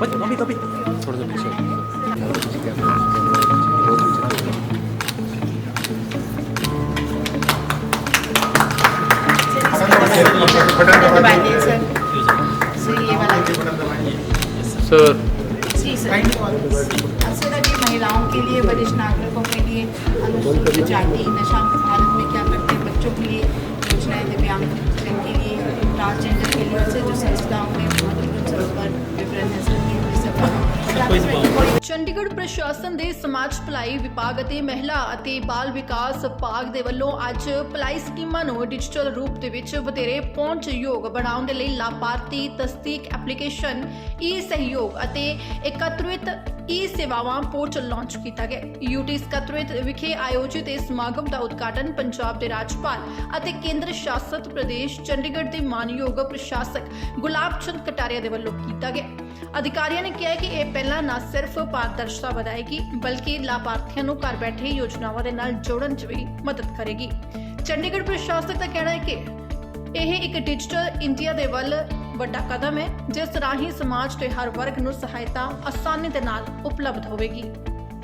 बच मम्मी कभी थोड़ा सा पीछे। सर सर ये वाला सर जी सर महिलाओं के लिए वरिष्ठ नागरिकों के लिए अनुसूचित जाति नशा भारत में क्या करते हैं? बच्चों के लिए योजनाएँ दिव्यांग के लिए ट्रांसजेंडर के लिए ऐसे जो संस्थाओं में ਚੰਡੀਗੜ੍ਹ ਪ੍ਰਸ਼ਾਸਨ ਦੇ ਸਮਾਜ ਭਲਾਈ ਵਿਭਾਗ ਅਤੇ ਮਹਿਲਾ ਅਤੇ ਬਾਲ ਵਿਕਾਸ ਵਿਭਾਗ ਦੇ ਵੱਲੋਂ ਅੱਜ ਭਲਾਈ ਸਕੀਮਾਂ ਨੂੰ ਡਿਜੀਟਲ ਰੂਪ ਦੇ ਵਿੱਚ ਵਧੇਰੇ ਪਹੁੰਚਯੋਗ ਬਣਾਉਣ ਦੇ ਲਈ ਲਾਭਾਰਥੀ ਤਸਦੀਕ ਐਪਲੀਕੇਸ਼ਨ ਈ ਸਹਿਯੋਗ ਅਤੇ ਇਕੱਤਰਿਤ ਈ ਸੇਵਾਵਾਂ ਪੋਰਟਲ ਲਾਂਚ ਕੀਤਾ ਗਿਆ। ਯੂਟੀ ਸਕੱਤਰਿਤ ਵਿਖੇ ਆਯੋਜਿਤ ਇਸ ਸਮਾਗਮ ਦਾ ਉਦਘਾਟਨ ਪੰਜਾਬ ਦੇ ਰਾਜਪਾਲ ਅਤੇ ਕੇਂਦਰ ਸ਼ਾਸਤ ਪ੍ਰਦੇਸ਼ ਚੰਡੀਗੜ੍ਹ ਦੇ ਮਾਨਯੋਗ ਪ੍ਰਸ਼ਾਸਕ ਗੁਲਾਬ ਚੰਦ ਕਟਾਰੀਆ ਦੇ ਵੱਲੋਂ ਕੀਤਾ ਗਿਆ। ਅਧਿਕਾਰੀਆਂ ਨੇ ਕਿਹਾ ਕਿ ਇਹ ਪਹਿਲਾਂ ਨਾ ਸਿਰਫ ਪਾਰਦਰਸ਼ਤਾ ਵਧਾਏਗੀ, ਬਲਕਿ ਲਾਭਾਰਥੀਆਂ ਨੂੰ ਘਰ ਬੈਠੇ ਯੋਜਨਾਵਾਂ ਦੇ ਨਾਲ ਜੋੜਨ 'ਚ ਵੀ ਮਦਦ ਕਰੇਗੀ। ਚੰਡੀਗੜ੍ਹ ਪ੍ਰਸ਼ਾਸਨ ਦਾ ਕਹਿਣਾ ਹੈ ਕਿ ਇਹ ਇੱਕ ਡਿਜੀਟਲ ਇੰਡੀਆ ਦੇ ਵੱਲ ਵੱਡਾ ਕਦਮ ਹੈ, ਜਿਸ ਰਾਹੀਂ ਸਮਾਜ ਦੇ ਹਰ ਵਰਗ ਨੂੰ ਸਹਾਇਤਾ ਆਸਾਨੀ ਦੇ ਨਾਲ ਉਪਲਬਧ ਹੋਵੇਗੀ।